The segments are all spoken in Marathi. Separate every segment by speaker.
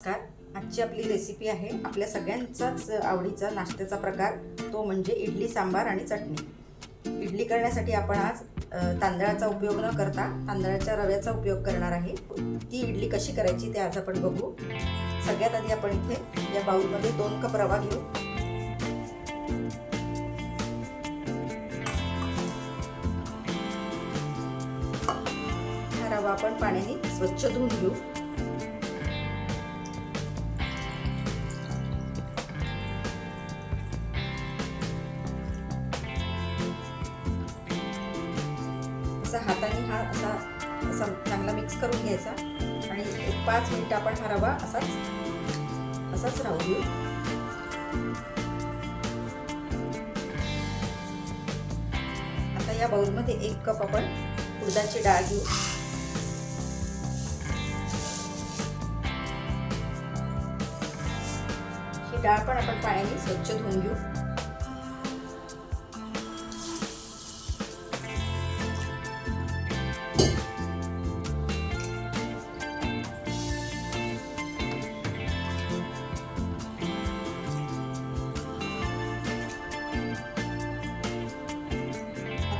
Speaker 1: नमस्कार. आजची आपली रेसिपी आहे आपल्या सगळ्यांचाच आवडीचा नाश्त्याचा प्रकार. तो म्हणजे इडली सांबार आणि चटणी. इडली करण्यासाठी आपण आज तांदळाचा उपयोग न करता तांदळाच्या रव्याचा उपयोग करणार आहे. ती इडली कशी करायची ते आज आपण बघू. सगळ्यात आधी आपण इथे या बाउलमध्ये दोन कप रवा घेऊ. हा रवा आपण पाण्याने स्वच्छ धुवून घेऊ. असा हाताने हा असा असा चांगला मिक्स करून घ्यायचा. आणि एक पाच मिनिटं आपण हा रवा असाच असाच राहू देऊ. आता या बाउलमध्ये एक कप आपण उडदाची डाळ घेऊ. ही डाळ पण आपण पाण्याने स्वच्छ धुवून घेऊ.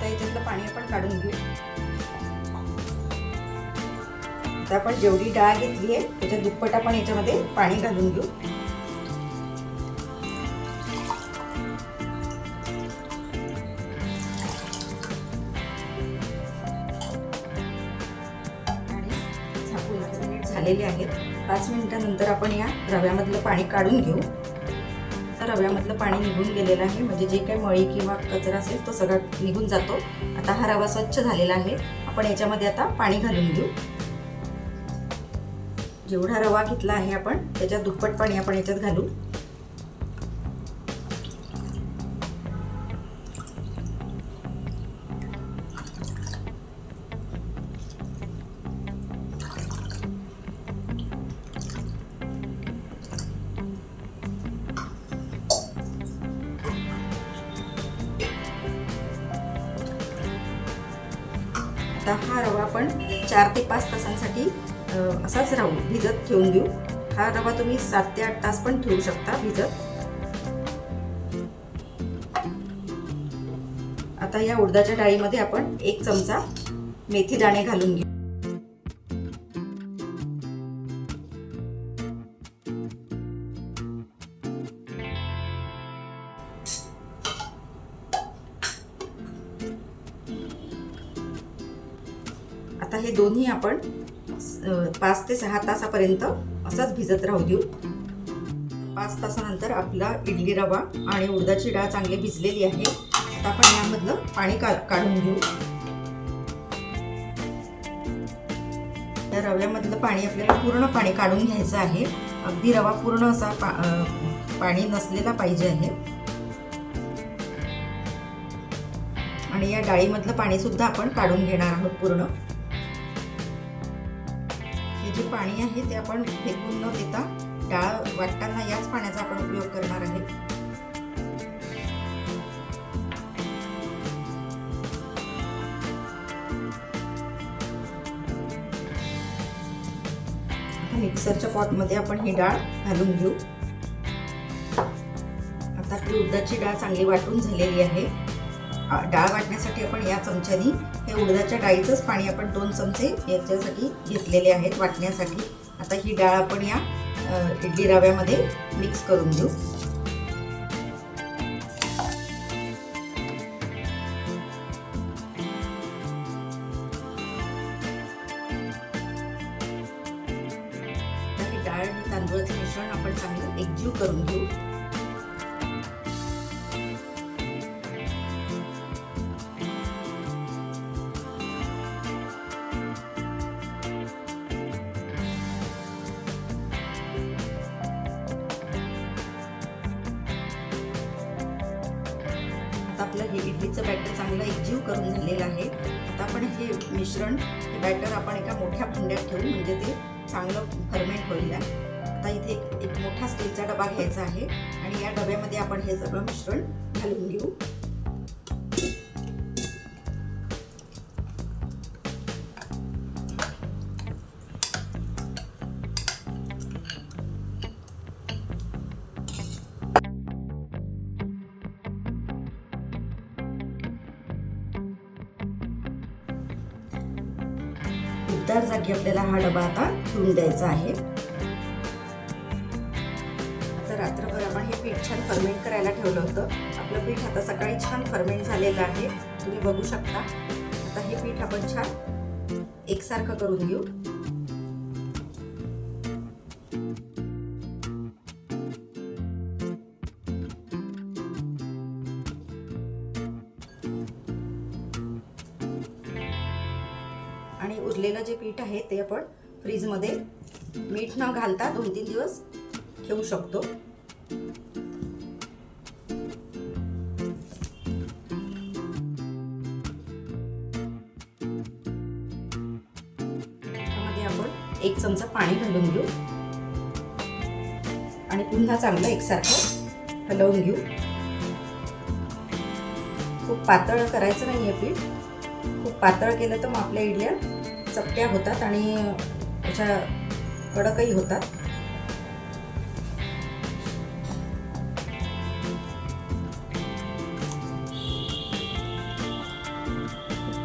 Speaker 1: याच्यातलं पाणी आपण काढून घेऊ. आता आपण जेवढी डाळ घेतली आहे त्याच्या दुप्पट आपण याच्यामध्ये पाणी घालून घेऊ. मिनिट झालेले आहेत. पाच मिनिटानंतर आपण या रव्यामधलं पाणी काढून घेऊ. आता रव्यामधलं पाणी निघून गेलेलं आहे. म्हणजे जे काही मळी किंवा कचरा असेल तो सगळा निघून जातो. आता हा रवा स्वच्छ झालेला आहे. आपण याच्यामध्ये आता पाणी घालून घेऊ. जेवढा रवा घेतला आहे आपण त्याच्या दुप्पट पाणी आपण याच्यात घालू. आता हा रवा आपण चार ते पाच तासांसाठी असाच राहू भिजत ठेवून देऊ. हा रवा तुम्ही सात ते आठ तास पण ठेवू शकता भिजत. आता या उडदाच्या डाळीमध्ये आपण एक चमचा मेथी दाणे घालून घेऊ. आता हे दोन्ही आपण पाच ते सहा तासापर्यंत असंच भिजत राहू देऊ. पाच तासानंतर आपला इडली रवा आणि उडदाची डाळ चांगली भिजलेली आहे. आता आपण यामधलं पाणी का काढून घेऊ. या रव्यामधलं पाणी आपल्याला पूर्ण पाणी काढून घ्यायचं आहे. अगदी रवा पूर्ण असा पा पाणी नसलेला पाहिजे आहे. आणि या डाळीमधलं पाणीसुद्धा आपण काढून घेणार आहोत पूर्ण. हे जे पाणी आहे ते आपण फेकून न देता डाळ वाटताना याच पाण्याचा आपण उपयोग करणार आहे. मिक्सरच्या पॉटमध्ये आपण ही डाळ घालून घेऊ. आता आपली उडदाची डाळ चांगली वाटून झालेली आहे. डाळ वाटण्यासाठी आपण या चमच्यानी हे उडदाच्या डाळीचंच पाणी आपण दोन चमचे याच्यासाठी घेतलेले आहेत वाटण्यासाठी. आता ही डाळ आपण या इडली रव्यामध्ये मिक्स करून घेऊ. एकजीव करून झालेलं आहे. आता आपण हे मिश्रण हे बॅटर आपण एका मोठ्या भांड्यात ठेवू म्हणजे ते चांगलं फर्मेंट होईल. आता इथे एक मोठा स्टीलचा डबा घ्यायचा आहे. आणि या डब्यामध्ये आपण हे सगळं मिश्रण घालून घेऊ. डबा आता ठेवून द्यायचा आहे. आता रात्रभर आपण हे पीठ छान फर्मेंट करायला ठेवलं होतं. आपलं पीठ आता सकाळी छान फर्मेंट झालेलं आहे. तुम्ही बघू शकता. आता हे पीठ आपण छान एकसारखं करून घेऊ. आणि उरलेलं जे पीठ आहे ते आपण फ्रीजमध्ये मीठ न घालता दोन तीन दिवस ठेवू शकतो. आपण एक चमचा पाणी घालून घेऊ. आणि पुन्हा चांगलं एकसारखं हलवून घेऊ. खूप पातळ करायचं नाही आहे पीठ. खूप पातळ केलं तर मग आपल्या इडल्या चपट्या होतात आणि त्याच्या कडकही होतात.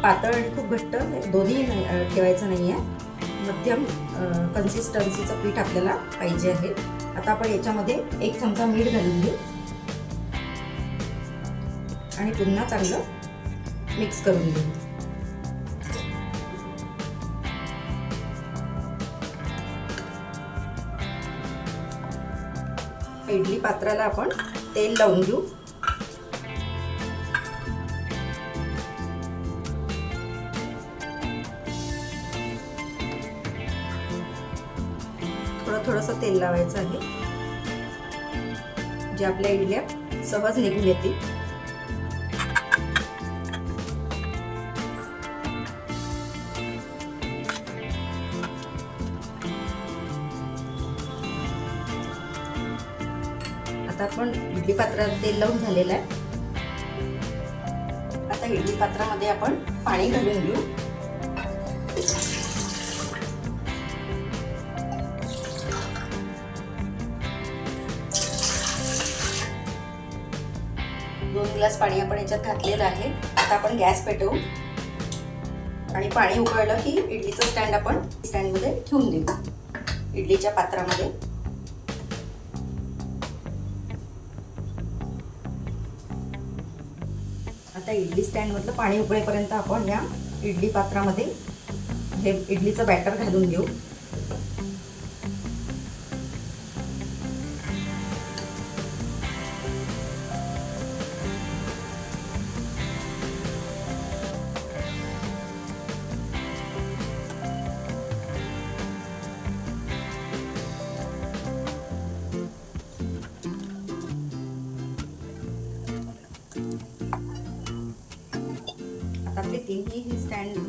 Speaker 1: पातळ आणि खूप घट्ट दोन्ही ठेवायचं नाही आहे मध्यम कन्सिस्टन्सीचं पीठ आपल्याला पाहिजे आहे. आता आपण याच्यामध्ये एक चमचा मीठ घालून घेऊ. आणि पुन्हा चांगलं मिक्स करून घेऊ. इडली पात्राला आपण तेल लावून घेऊ. थोडं थोडंसं तेल लावायचं आहे. जे आपल्या इडल्या सहज निघून येतील. इडली पात्रात तेल लावून झालेलं आहे. आता इडली पात्रामध्ये आपण पाणी घालून घेऊ. दोन ग्लास पाणी आपण याच्यात घातलेलं आहे. आता आपण गॅस पेटवू. आणि पाणी उकळलं की इडलीचं स्टँड आपण स्टँडमध्ये ठेवून देऊ. इडलीच्या पात्रामध्ये. आता इडली स्टँडमधलं पाणी उकळेपर्यंत आपण या इडली पात्रामध्ये हे इडलीचं बॅटर घालून घेऊ.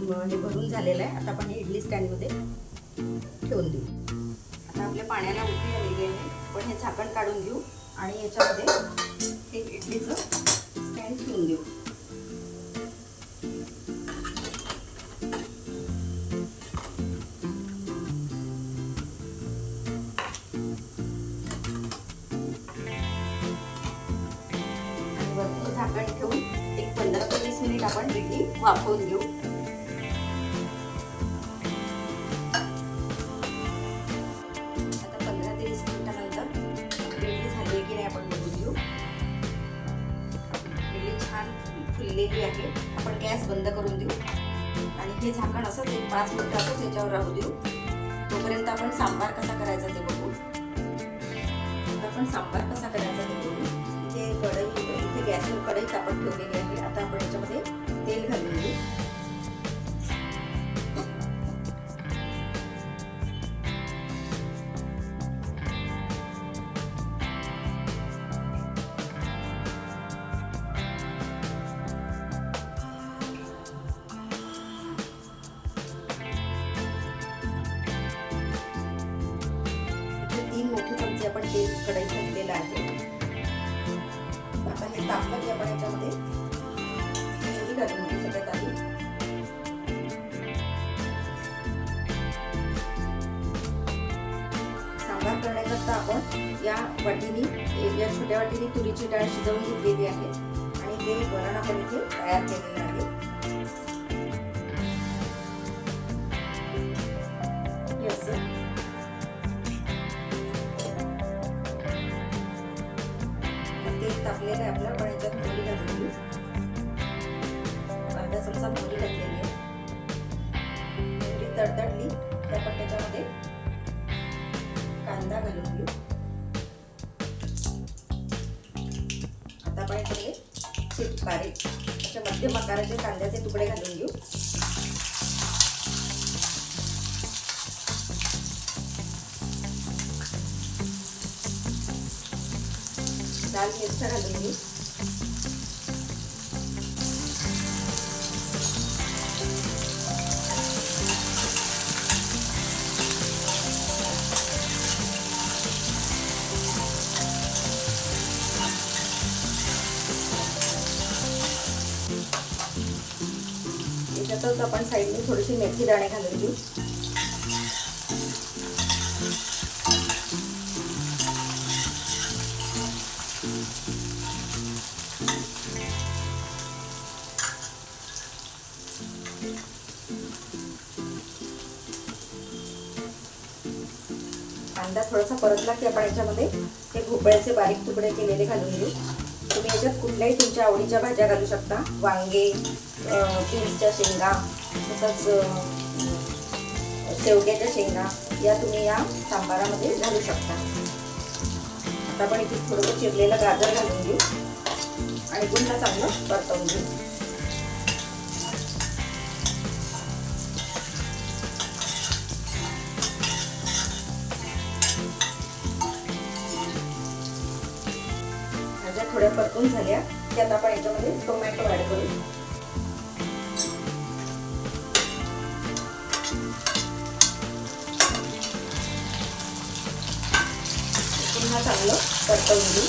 Speaker 1: हे भरून झालेलं आहे. आता आपण हे इडली स्टँडमध्ये ठेवून देऊ. आता आपल्या पाण्याला उठी आलेली आहे. आपण हे झाकण काढून घेऊ आणि याच्यामध्ये हे इडलीचं स्टँड ठेवून देऊ. झाकण ठेवून एक पंधरा ते वीस मिनिट आपण इडली वाफवून घेऊ. आपण सांबार कसा करायचा ते बघू. इथे कढई इथे गॅसवर कढई तापत ठेवलेली आहे. आता आपण याच्यामध्ये तेल घालून घेऊ. मोहरी घालून घेऊ सगळ्यात आधी सांबार करण्याकरता आपण या वाटीनी या छोट्या वाटीनी तुरीची डाळ शिजवून घेतलेली आहे. आणि ते वरण आपण इथे तयार केलेलं आहे. तडतडली की आपण त्याच्यामध्ये कांदा घालून घेऊ. आता आपण याच्यामध्ये चिप बारीक अशा मध्यम आकाराचे कांद्याचे तुकडे घालून घेऊ. लाल मिरच्या घालून घेऊ. याच्यातच आपण साईडने थोडीशी मेथी दाणे घालून घेऊ कांदा थोडासा परतला की आपण याच्यामध्ये हे भोपळ्याचे बारीक तुकडे केलेले घालून घेऊ. तुम्ही याच्यात कुठल्याही तुमच्या आवडीच्या भाज्या घालू शकता. वांगे बीन्सच्या शेंगा तसंच शेवग्याच्या शेंगा या तुम्ही या सांबारामध्ये घालू शकता. आता आपण इथे थोडंसं चिरलेलं गाजर घालून घेऊ. आणि गुंडा चांगलं परतवून घेऊ. परतून झाल्या. की आता आपण याच्यामध्ये टोमॅटो ऍड करू. पुन्हा चांगलं परतवून घेऊ.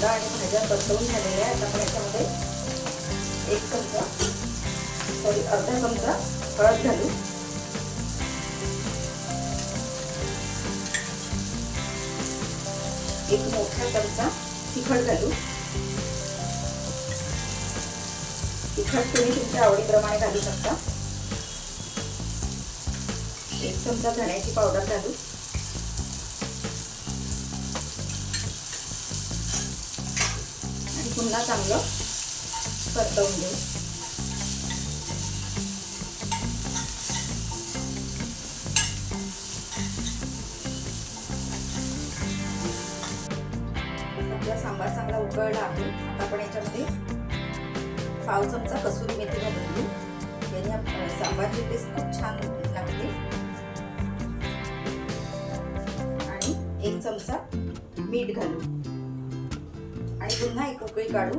Speaker 1: कांदा आणि भाज्या परतवून झालेल्या आहेत आपण याच्यामध्ये एक चमचा सॉरी अर्धा चमचा हळद घालू. एक मोठा चमचा तिखट घालू. तिखट तुम्ही तुमच्या आवडीप्रमाणे घालू शकता. एक चमचा धण्याची पावडर घालू. पुन्हा चांगलं परतवून घेऊ. आपला सांबार चांगला उकळला आहे. आता आपण याच्यामध्ये पाव चमचा कसुरी मेथी घालून घेऊ याने सांबारची टेस्ट खूप छान लागते. आणि एक चमचा मीठ घालू. आणि पुन्हा एक उकळी काढू.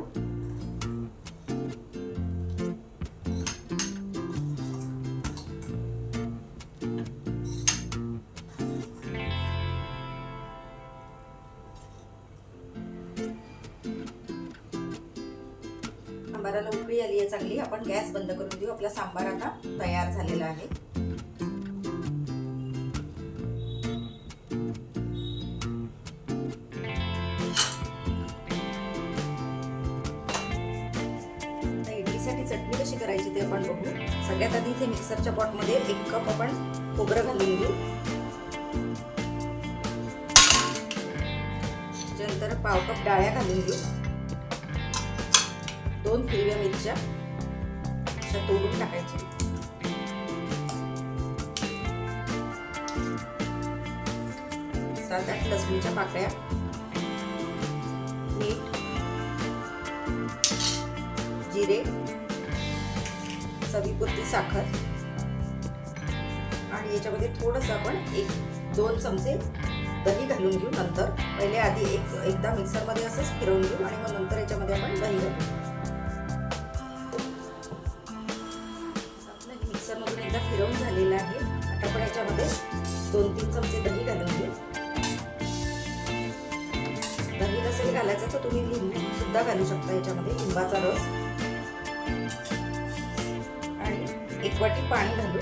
Speaker 1: सांबाराला उकळी आली आहे चांगली. आपण गॅस बंद करून देऊ. आपला सांबार आता तयार झालेला आहे. चटणी कशी करायची ते आपण बघू. सगळ्यात आधी इथे मिक्सरच्या पॉटमध्ये एक कप आपण खोबरं घालून घेऊ. त्याच्यानंतर पाव कप डाळ्या घालून घेऊ. दोन हिरव्या मिरच्या अशा तोडून टाकायच्या. सात आठ लसणीच्या पाकळ्या. मीठ. जिरे. चवीपुरती साखर. आणि याच्यामध्ये थोडंसं आपण एक दोन चमचे दही घालून घेऊ नंतर. पहिले आधी एक एकदा मिक्सरमध्ये असंच फिरवून घेऊ आणि मग नंतर याच्यामध्ये आपण दही घालू. आपलं मिक्सरमधून एकदा फिरवून झालेलं आहे. आता आपण याच्यामध्ये दोन तीन चमचे दही घालून घेऊ. दही नसेल घालायचं तर तुम्ही लिंबू सुद्धा घालू शकता याच्यामध्ये लिंबाचा रस. वाटी पाणी घालू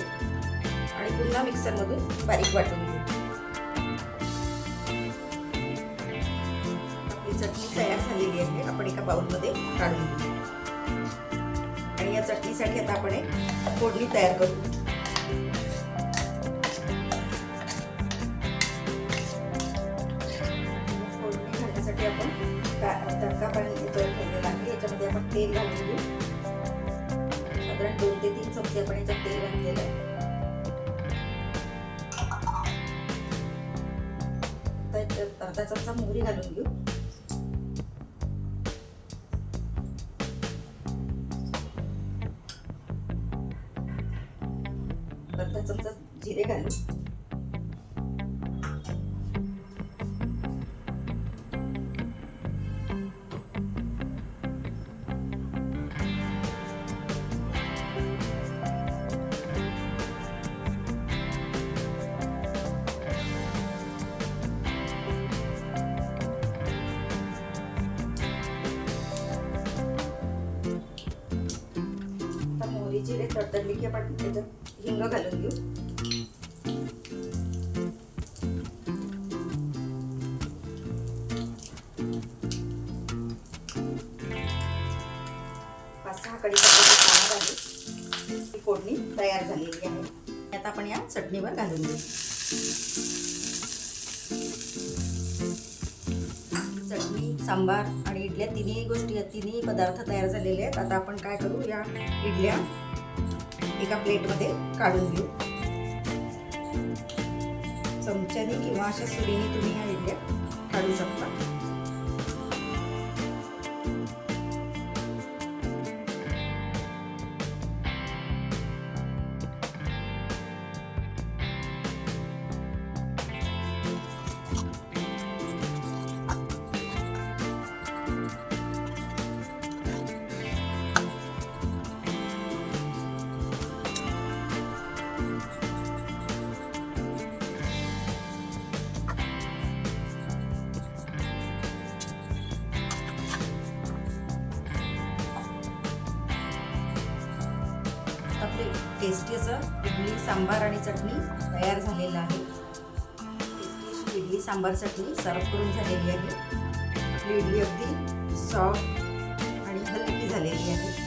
Speaker 1: आणि पुन्हा मिक्सरमधून बारीक वाटून घेऊ. आपली चटणी तयार झालेली आहे. आपण एका बाउलमध्ये काढून घेऊ. आणि या चटणीसाठी आता आपण एक फोडणी तयार करू. अर्धा चमचा जिरे घालू जिरे तडतडली की आपण त्याच्यात हिंग घालून घेऊ. पाच सहा कढीपत्त्याचे पानं ही फोडणी तयार झालेली आहे. आता आपण या चटणीवर घालून घेऊ. चटणी सांबार आणि इडल्या तिन्ही गोष्टी तिन्ही पदार्थ तयार झालेले आहेत. आता आपण काय करू? या इडल्या एका प्लेटमध्ये काढून घेऊ. चमच्याने किंवा अशा सुरीने तुम्ही ह्या इडल्या काढू शकता. आपले टेस्टी असं इडली सांबार आणि चटणी तयार झालेलं आहे. टेस्टी इडली सांबार चटणी सर्व करून झालेली आहे. आपली इडली अगदी सॉफ्ट आणि हलकी झालेली आहे.